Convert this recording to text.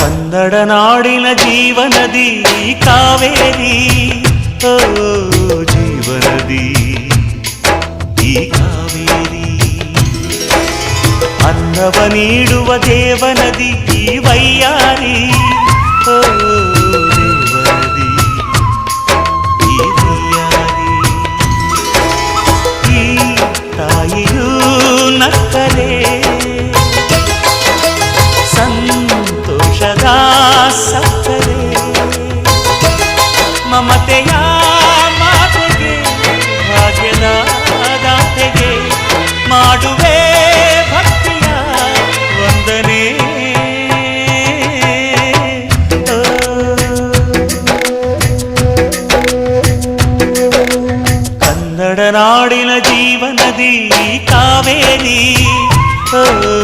ಕನ್ನಡ ನಾಡಿನ ಜೀವನದಿ ಕಾವೇರಿ ಓ ಜೀವನದಿ ಈ ಕಾವೇರಿ ಅನ್ನವ ನೀಡುವ ದೇವನದಿ ಈ ವೈಯಾರಿ ಓ ದೇವನದಿ ಈ ವೈಯಾರಿ ಈ ತಾಯಿಯೂ ನಕ್ಕಲೆ ಸಂತೋಷದ ಸಕ್ಕರೆ ಮಮತೆಯ ಮಾತೆಗೆ ಭಾಗ್ಯದ ದಾತೆಗೆ ಮಾಡುವೆ ಭಕ್ತಿಯ ವಂದನೆ. ಕನ್ನಡ ನಾಡಿನ ಜೀವನದಿ ಕಾವೇರಿ. ಓ.